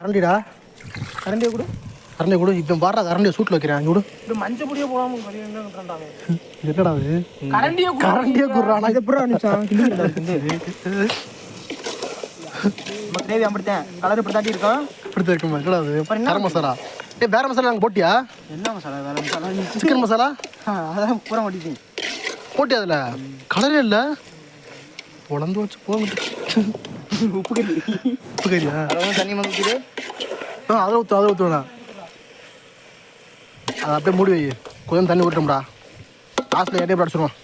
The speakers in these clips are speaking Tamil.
கரண்டிடா? கரண்டியை கொடு. கரண்டி கொடு. இப்போ பாடுறா கரண்டியை சூட்டில் வைக்கிறேன் கொடு. இப்படி மஞ்சள் பொடியே இருந்தாங்க என்னடா அது கரண்டியை கரண்டியை குடுறானா இது எப்படா நிமிஷம். கிரேவி அப்படித்தான் கலர் இப்படி தாட்டி இருக்கும் இப்படி இருக்குமா? என்னடா அது கரம் மசாலா. ஏ வேற மசாலா நாங்கள் போட்டியா? என்ன மசாலா? வேற மசாலா? சிக்கன் மசாலா? அதான் பூரா மாட்டிட்டீங்க போட்டியா அதில்? கலரே இல்லை. உடந்து வச்சு போக உப்பு கறி உப்பு கறியா அதெல்லாம் தண்ணி வந்து ஆ அதில் ஊற்று அதில் ஊற்றுவேண்ணா அதை அப்படியே மூடி வை. கொஞ்சம் தண்ணி ஊட்டோம்டா லாஸ்ட்டில் எண்ணெய் அடிச்சிருவோம்.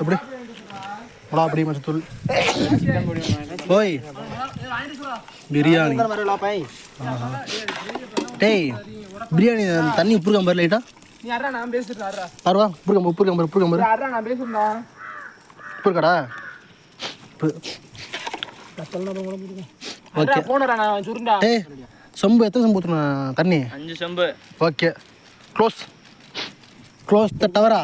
எப்படி? மிளகா அப்படி மச்சத்தூள் ஓய் பிரியாணி. டேய் பிரியாணி தண்ணி உப்பு இருக்காம பாரு லைட்டா. பாருவா உப்பு இருக்காம உப்பு இருக்காம உப்பு பேசுறேன்டா உப்பு இருக்காடா உப்பு ஓகே. போனடா நான் சுருண்டா. சொம்பு எத்தனை சொம்பு ஊற்றணும் தண்ணி அஞ்சு செம்பு. ஓகே. க்ளோஸ் க்ளோஸ் த டவரா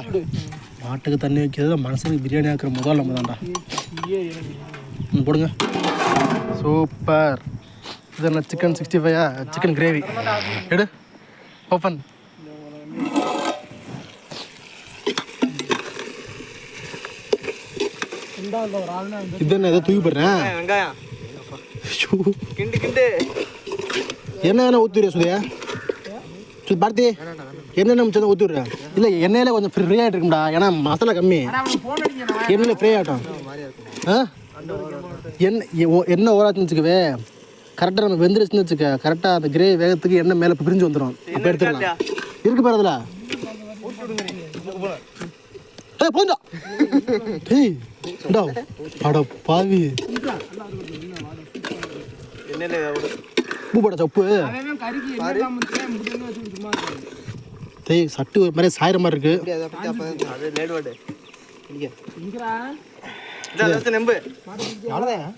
மாட்டுக்கு தண்ணி வைக்கிறது மனசுக்கு பிரியாணி ஆக்குற முதல் நம்ம தான்டா. போடுங்க. சூப்பர் இது என்ன சிக்கன் சிக்ஸ்டி ஃபைவா சிக்கன் கிரேவி எடு. ஓப்பன் இது என்ன ஏதோ தூக்கி போடுறேன்? வெங்காயம். கிண்டு கிண்டு. என்ன என்ன ஊற்றிடுற சுதையா? சரி பார்த்தி என்னென்ன மிச்சம் ஊற்றிடுறேன் இல்லை எண்ணெயில் கொஞ்சம் ஃப்ரீ ஆகிட்டு இருக்கும்டா. ஏன்னா மசாலா கம்மி. எண்ணெயில் ஃப்ரீ ஆகட்டும். ஆ? எண்ணெய் எண்ணெய் ஓராச்சுன்னு வச்சுக்கவே கரெக்டாக நம்ம வெந்துருச்சுன்னு வச்சுக்க கரெக்டாக அந்த கிரேவி வேகத்துக்கு எண்ணெய் மேலே பிரிஞ்சு வந்துடும் அப்போ எடுத்துக்கலாம். இருக்கு பாரு அதில். ஏய் போஞ்சா டேய். அட பாவி. உப்பு சும்மா டேய் சட்டு ஒரு மாதிரி சாயிற மாதிரி இருக்கு. நெம்பு. அவ்வளோதான்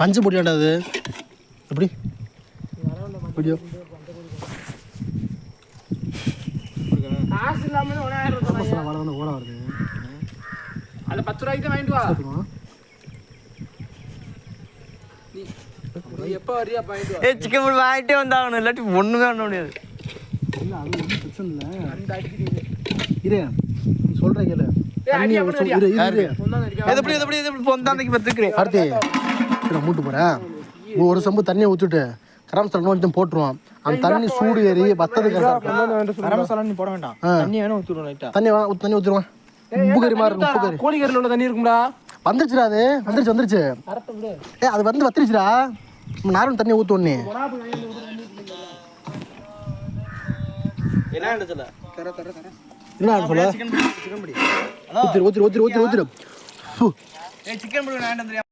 மஞ்சள் பொடி அது. எப்படி? வீடியோ காசு இல்லாம ஒன்னாயிரம் ரூபாய் வர வந்து ஓட வருது. அந்த பத்து ரூபாய்க்கு தான் வாங்கிட்டு வா. நீ எப்போ வரியா வா? ஏ சிக்கன் போட்டு வாங்கிட்டே வந்தாகணும். இல்லாட்டி ஒண்ணுமே பண்ண முடியாது. இல்லை அது ஒன்றும் பிரச்சனை இல்லை. இரு நீ சொல்கிற கேளு. மூட்டு போகிறேன் ஒரு சம்பு தண்ணியை ஊற்றிட்டு கரம் தண்ணி கொஞ்சம் போட்டுருவோம் அந்த தண்ணி சூடு ஏறி வத்தது கரெக்டாக கரம் மசாலா நீ போட வேண்டாம். தண்ணி வேணும் ஊற்றிடுவோம் தண்ணி வா- ஊத்து- தண்ணி ஊற்றிடுவேன் உப்பு கறி மாதிரி இருக்கும், உப்பு கறி கோழிக்கறியில் உள்ள தண்ணி இருக்கும்டா. வந்துருச்சுடா அது. வந்துருச்சு வந்துருச்சு. ஏ அது வந்து வத்திருச்சுடா. நார்மல் தண்ணி ஊற்றுவோன்னே என்ன சொல்ல? என்ன சொல்ல? ஊத்திரு ஊத்திரு ஊத்திரு ஊத்திரு. ஊத்திரு ஃபு. ஏ சிக்கன் போட்டு வாங்கிட்டு